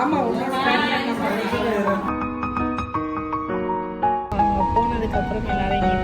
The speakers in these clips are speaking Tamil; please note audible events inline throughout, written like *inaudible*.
ஆமா உன்னோட family நம்ம ரெண்டு அவங்க போனதுக்கு அப்புறம் எல்லாரையும்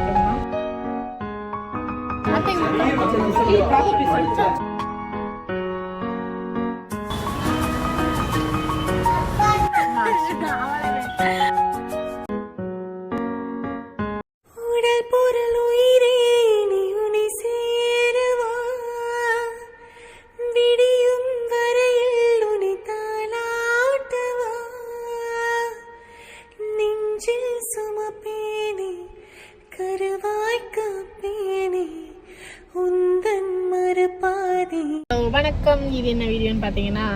வணக்கம் இது என்ன வீடியோன்னு பார்த்தீங்கன்னா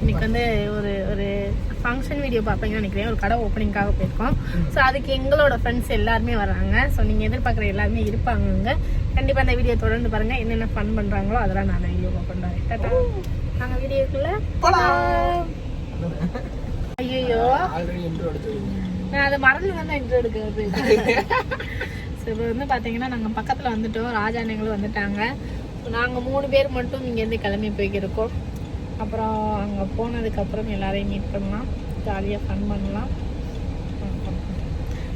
இன்னைக்கு வந்து ஒரு ஒரு ஃபங்க்ஷன் வீடியோ பார்ப்பீங்கன்னு நினைக்கிறேன். ஒரு கடை ஓப்பனிங்காக போயிருக்கோம். ஸோ அதுக்கு எங்களோட ஃப்ரெண்ட்ஸ் எல்லாருமே வராங்க. ஸோ நீங்கள் எதிர்பார்க்குற எல்லாருமே இருப்பாங்க அங்கே கண்டிப்பாக அந்த வீடியோ தொடர்ந்து பாருங்கள் என்னென்ன ஃபன் பண்ணுறாங்களோ அதெல்லாம் நான் வீடியோ பண்ணுறேன் நாங்கள் வீடியோக்குள்ள ஐயோ நான் அதை மறந்து வந்து இன்ட்ரோ எடுக்கிறது? *laughs* ஸோ இப்போ வந்து பார்த்தீங்கன்னா நாங்கள் பக்கத்தில் வந்துட்டோம் ராஜா அண்ணங்களும் வந்துட்டாங்க நாங்கள் மூணு பேர் மட்டும் இங்கேருந்து கிளம்பி போய்க்கிருக்கோம் அப்புறம் அங்கே போனதுக்கப்புறம் எல்லாரையும் மீட் பண்ணலாம் ஜாலியாக ஃபன் பண்ணலாம்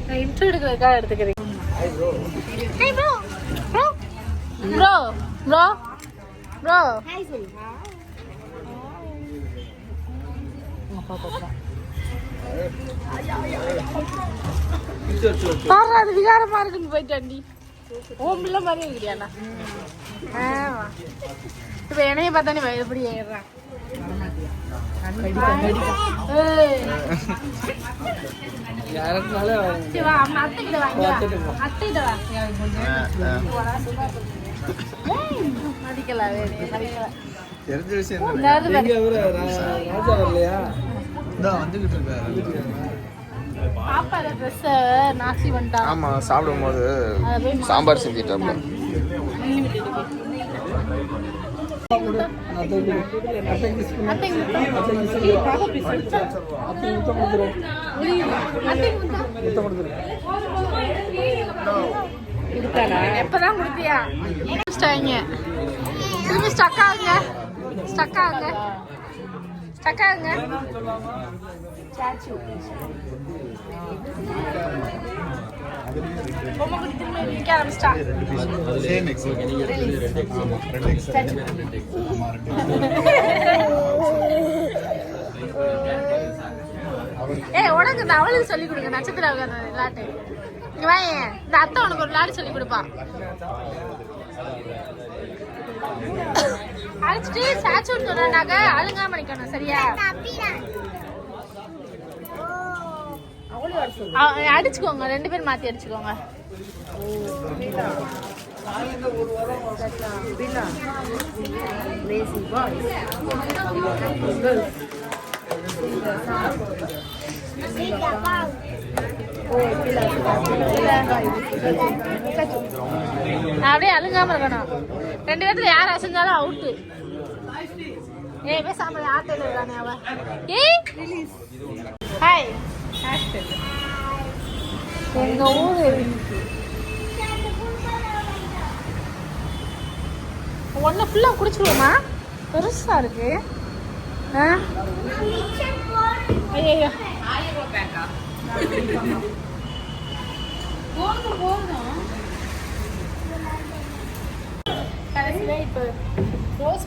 நான் இன்ட்ரோ எடுக்கிறதுக்காக எடுத்துக்கிறேன் Hey bro! Bro! Bro! Bro! பாரு அது விகாரமா இருக்குன்னு போயிட்டாண்டி ஓம் பிள்ளை மாதிரி இருக்கிறியாண்ணா ஆமா இப்ப என்னைய பார்த்தா எப்படி மதிக்கல. தெரிஞ்ச விஷயம். ராஜா வரலையா? ஆமா சாப்பிடும் போது அதை போய் சாம்பார் செஞ்சிட்டாப்ல. அத்தைக்கு முத்தம். அத்தைக்கு முத்தம். எப்பதான் கொடுத்தியா முடிச்சிட்டாங்க திரும்பி ஸ்டக் ஆகுங்க ஸ்டக் ஆகுங்க ஸ்டக் ஆகுங்க பொம்மை குட்டி திரும்ப நிற்க ஆரம்பிச்சிட்டா. சேம் எக்ஸல் ஆமா ரெண்டு எக்ஸல் ஏய் உனக்கு இந்த அவளுக்கு சொல்லி கொடுங்க. நட்சத்திர விளையாட்டு இங்க இந்த அத்தை உனக்கு ஒரு விளையாட்டு சொல்லி கொடுப்பா. அழைச்சிட்டு ஸ்டாச்சுன்னு சொன்னாக்க அழுங்காம நிக்கணும் சரியா? அடிச்சுக்கோங்க. ரெண்டு பேரும் மாத்தி அடிச்சுக்கோங்க. நான் அப்படியே அழுங்காம இருக்கணும் ரெண்டு பேர்த்துல யார் அசைஞ்சாலும் அவுட்டு ஏய் பேசாம ஆட்டையில இருக்கானே அவ? ஏய் ஹாய் எங்க ஊரு ஒன்று ஃபுல்லாக குடிச்சிருவோமா? பெருசா இருக்கு. ஆ? ஐயோ போதும் போதும் கடைசியில் இப்போ ரோஸ்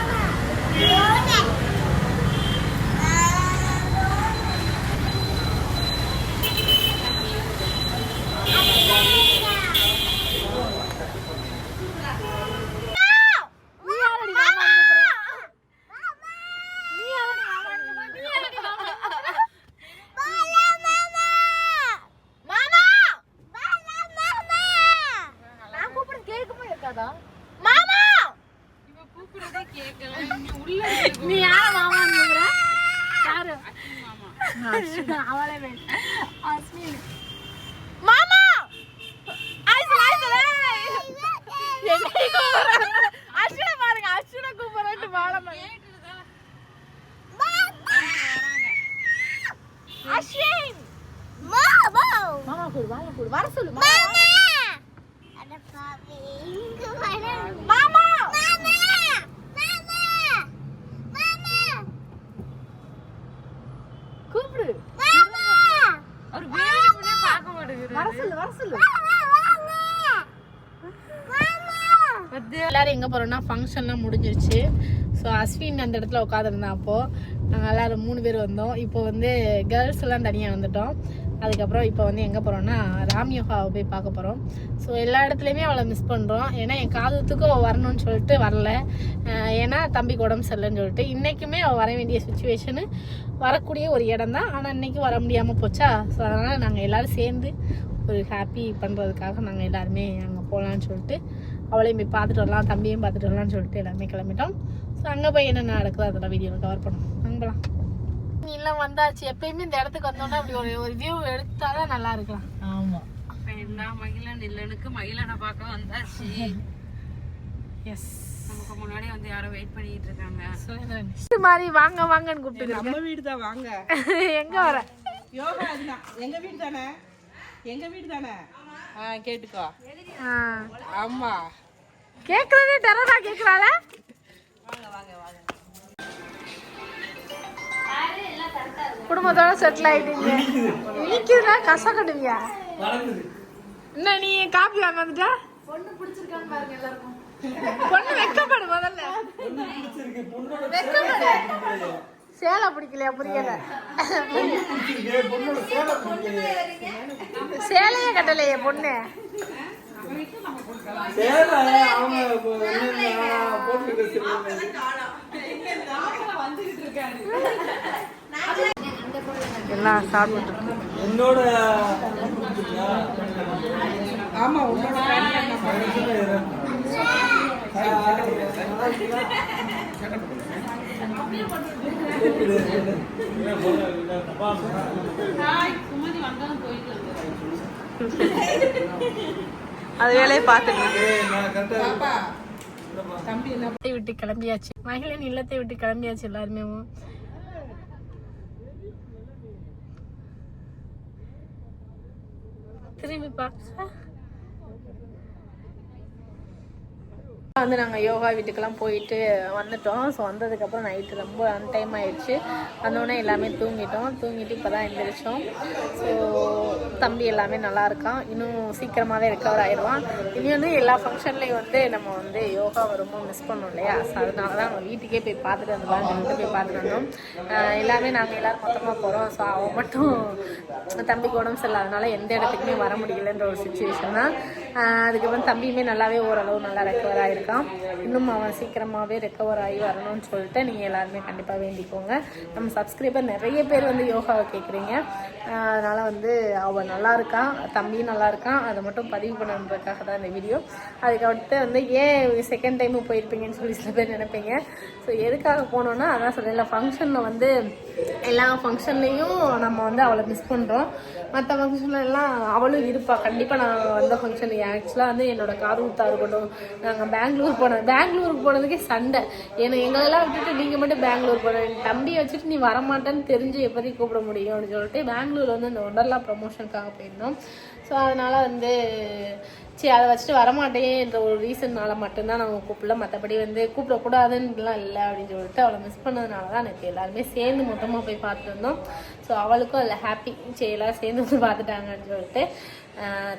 யாரடி மாமா! நீ யாரடி மாமா நீ யார மாமா யாரு? அவளே மாமா! பாருங்க அஸ்வின கூப்பிடுறது மாமா அஸ்வின்! மாமா மாமா கூட போகிறோன்னா ஃபங்க்ஷன்லாம் முடிஞ்சிருச்சு. ஸோ அஸ்வின் அந்த இடத்துல உட்காந்துருந்தான் அப்போ. நாங்கள் எல்லோரும் மூணு பேர் வந்தோம். இப்போ வந்து கேர்ள்ஸ் எல்லாம் தனியாக வந்துட்டோம். அதுக்கப்புறம் இப்போ வந்து எங்கே போகிறோன்னா ராம்யோகாவை போய் பார்க்க போகிறோம் ஸோ எல்லா இடத்துலையுமே அவளை மிஸ் பண்ணுறோம் ஏன்னா என் காதத்துக்கும் அவள் வரணும்னு சொல்லிட்டு வரல. ஏன்னா தம்பிக்கு உடம்பு சரியில்லைன்னு சொல்லிட்டு இன்றைக்குமே அவள் வர வேண்டிய சுச்சுவேஷனு வரக்கூடிய ஒரு இடம் தான். ஆனால் இன்றைக்கி வர முடியாமல் போச்சா? ஸோ அதனால் நாங்கள் எல்லோரும் சேர்ந்து ஒரு ஹாப்பி பண்ணுறதுக்காக நாங்கள் எல்லாருமே அங்கே போகலான்னு சொல்லிட்டு அவளையும் போய் பார்த்துட்டு வரலாம் தம்பியும் பார்த்துட்டு வரலாம்னு சொல்லிட்டு எல்லாமே கிளம்பிட்டோம். ஸோ அங்கே போய் என்னென்ன நடக்குதோ அதெல்லாம் வீடியோவில் கவர் பண்ணுவோம் அங்கே போகலாம் நீ எல்லாம் வந்தாச்சு. எப்பயுமே இந்த இடத்துக்கு வந்தோன்னா அப்படி ஒரு ஒரு வியூ எடுத்தாதான் நல்லா இருக்கலாம். ஆமா. எல்லா மகிழன் இல்லனுக்கு மகிழனை பார்க்க வந்தாச்சு. எஸ் நமக்கு முன்னாடி வந்து யாரோ வெயிட் பண்ணிட்டு இருக்காங்க. இது மாதிரி. வாங்க வாங்கன்னு கூப்பிட்டு நம்ம வீடு தான் வாங்க. *laughs* எங்க வர? யோகா அதுதான். எங்க வீடு தானே? எங்க வீடு தானே? ஆ கேட்டுக்கோ. ஆமா. கேக்குறதே டெரரா கேக்குறாள. குடும்பத்தோட செட்டில் ஆயிட்டீங்க. இனிக்குதுன்னா கச கடுவியா என்ன நீ காப்பி வாங்க பொண்ணு பிடிச்சிருக்கான்னு பாருங்க எல்லாருக்கும் பொண்ணு வெக்கப்படு முதல்ல. பிடிச்சிருக்கு பொண்ணோட வெக்கப்படு. சேலை பிடிக்கலையா புரியல. சேலையே கட்டலையே பொண்ணு. சேலை அவங்க இப்போ என்னன்னா போட்டு வச்சிருக்காங்க எல்லாம் சாப்பிட்டு என்னோட? ஆமா உன்னோட *laughs* தம்பி என்ன இல்லத்தை விட்டு கிளம்பியாச்சு. மகிழன் இல்லத்தை விட்டு கிளம்பியாச்சு எல்லாருமே. திரும்பி பார்க்க வந்து நாங்கள் யோகா வீட்டுக்கெல்லாம் போயிட்டு வந்துட்டோம். ஸோ வந்ததுக்கப்புறம் நைட்டு ரொம்ப அன்டைம் ஆயிடுச்சு. வந்தோடனே எல்லாமே தூங்கிட்டோம். தூங்கிட்டு இப்போ தான் எழுந்திரிச்சோம் ஸோ தம்பி எல்லாமே நல்லா இருக்கான். இன்னும் சீக்கிரமாகவே ரெக்கவர் ஆயிடுவான். இன்னொன்று எல்லா ஃபங்க்ஷன்லேயும் வந்து நம்ம வந்து யோகாவை ரொம்ப மிஸ் பண்ணோம் இல்லையா? ஸோ அதனால தான் நம்ம வீட்டுக்கே போய் பார்த்துட்டு வந்துடலாம் போய் பார்த்துட்டு வந்தோம். எல்லாமே நாங்கள் எல்லோரும் மொத்தமாக போகிறோம் ஸோ அவன் மட்டும் தம்பிக்கு உடம்பு சரியில்லாதனால எந்த இடத்துக்குமே வர முடியலன்ற ஒரு சுச்சுவேஷன் தான். அதுக்கப்புறம் தம்பியுமே நல்லாவே ஓரளவு நல்லா ரெக்கவர் ஆகிருக்கான் இன்னும் அவன் சீக்கிரமாகவே ரெக்கவர் ஆகி வரணும்னு சொல்லிட்டு நீங்கள் எல்லாருமே கண்டிப்பாக வேண்டிக்கோங்க. நம்ம சப்ஸ்கிரைபர் நிறைய பேர் வந்து யோகாவை கேட்குறீங்க அதனால் வந்து அவள் நல்லா இருக்கான் தம்பியும் நல்லா இருக்கான் அதை மட்டும் பதிவு பண்ணுறதுக்காக தான் இந்த வீடியோ அதுக்கடுத்து வந்து ஏன் செகண்ட் டைமும் போயிருப்பீங்கன்னு சொல்லி சில பேர் நினைப்பீங்க. ஸோ எதுக்காக போனோன்னா அதான் சொல்லல ஃபங்க்ஷனில் வந்து எல்லா ஃபங்க்ஷன்லேயும் நம்ம வந்து அவளை மிஸ் பண்ணுறோம் மற்ற ஃபங்க்ஷன்ல எல்லாம் அவளும் இருப்பாள் கண்டிப்பாக நான் வந்த ஃபங்க்ஷன் ஆக்சுவலாக வந்து என்னோட காது ஊத்தா இருக்கட்டும். நாங்கள் பெங்களூர் போனோம் பெங்களூருக்கு போனதுக்கே சண்டை. ஏன்னா எங்களெல்லாம் விட்டுட்டு நீங்கள் மட்டும் பெங்களூர் போன என் தம்பியை வச்சுட்டு நீ வரமாட்டேன்னு தெரிஞ்சு எப்படி கூப்பிட முடியும் அப்படின்னு சொல்லிட்டு பெங்களூர் வந்து இந்த ஒண்டர்லா ப்ரமோஷனுக்காக போயிருந்தோம். ஸோ அதனால் வந்து சரி அதை வச்சுட்டு வரமாட்டேன்ற ஒரு ரீசன்னால மட்டும்தான் நாங்கள் கூப்பிடல. மற்றபடி வந்து கூப்பிடக்கூடாதுன்னுலாம் இல்லை அப்படின்னு சொல்லிட்டு அவளை மிஸ் பண்ணதுனால தான் எனக்கு எல்லாருமே சேர்ந்து மொத்தமாக போய் பார்த்துருந்தோம். ஸோ அவளுக்கும் அதில் ஹாப்பி சரி எல்லாம் சேர்ந்து வந்து பார்த்துட்டாங்கன்னு சொல்லிட்டு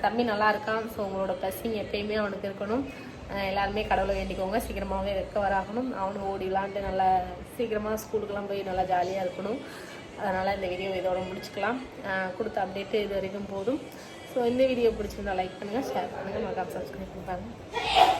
தம்பி நல்லா இருக்கான். ஸோ உங்களோட ப்ளஸ்ஸிங் எப்பயுமே அவனுக்கு இருக்கணும். எல்லாருமே கடவுளை வேண்டிக்கோங்க. சீக்கிரமாகவே ரெக்கவர் ஆகணும் அவனும் ஓடி விளாண்டு நல்லா சீக்கிரமாக ஸ்கூலுக்கெலாம் போய் நல்லா ஜாலியாக இருக்கணும். அதனால் இந்த வீடியோ இதோட முடிச்சுக்கலாம். கொடுத்த அப்டேட்டு இது வரைக்கும் போதும். ஸோ இந்த வீடியோ பிடிச்சிருந்தா லைக் பண்ணுங்கள் ஷேர் பண்ணுங்கள் மறக்காம சப்ஸ்கிரைப் பண்ணுறாங்க